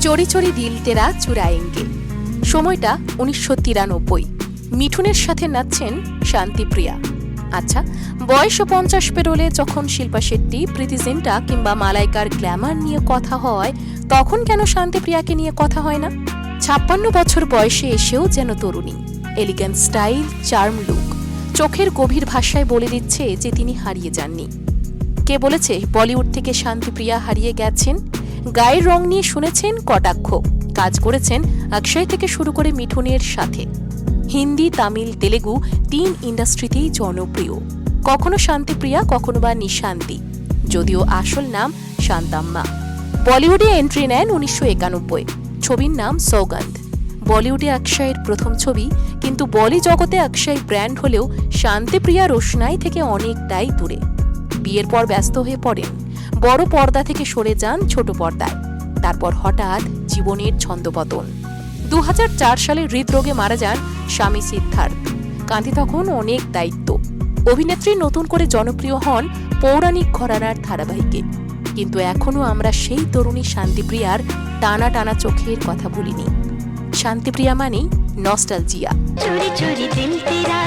চড়ি চড়ি দিল তেরা চুরায়েঙ্গে সময়টা উনিশশো তিরানব্বই। মিঠুনের সাথে নাচছেন শান্তিপ্রিয়া। আচ্ছা বয়স পঞ্চাশ পেরোলে যখন শিল্পা শেট্টি, প্রীতি জিন্টা কিংবা মালাইকার গ্ল্যামার নিয়ে কথা হয়, তখন কেন শান্তিপ্রিয়াকে নিয়ে কথা হয় না? ছাপ্পান্ন বছর বয়সে এসেও যেন তরুণী। এলিগ্যান্ট স্টাইল চার্ম লুক চোখের গভীর ভাষায় বলে দিচ্ছে যে তিনি হারিয়ে যাননি। কে বলেছে, বলিউড থেকে শান্তিপ্রিয়া হারিয়ে গেছেন? গায়ের রং নিয়ে শুনেছেন কটাক্ষ। কাজ করেছেন অক্ষয় থেকে শুরু করে মিঠুনের সাথে। হিন্দি, তামিল, তেলেগু তিন ইন্ডাস্ট্রিতেই জনপ্রিয়। কখনো শান্তিপ্রিয়া, কখনো বা নিশান্তি। যদিও আসল নাম শান্তাম্মা। বলিউডে এন্ট্রি নেন উনিশশো একানব্বই। ছবির নাম সৌগন্ধ। বলিউডে অক্ষয়ের প্রথম ছবি, কিন্তু বলি জগতে অক্ষয় ব্র্যান্ড হলেও শান্তিপ্রিয়া রোশনাই থেকে অনেকটাই দূরে। বিয়ের পর ব্যস্ত হয়ে পড়েন। বড় পর্দা থেকে সরে যান ছোট পর্দায়। তারপর হঠাৎ জীবনের ছন্দপতন। দু হাজার চার সালে হৃদরোগে মারা যান স্বামী সিদ্ধার্থ। কাঁধে তখন অনেক দায়িত্ব। অভিনেত্রী নতুন করে জনপ্রিয় হন পৌরাণিক ঘরানার ধারাবাহিকে। কিন্তু এখনও আমরা সেই তরুণী শান্তিপ্রিয়ার টানা টানা চোখের কথা ভুলিনি। শান্তিপ্রিয়া মানেই নস্টালজিয়া। চুরি চুরি তেরা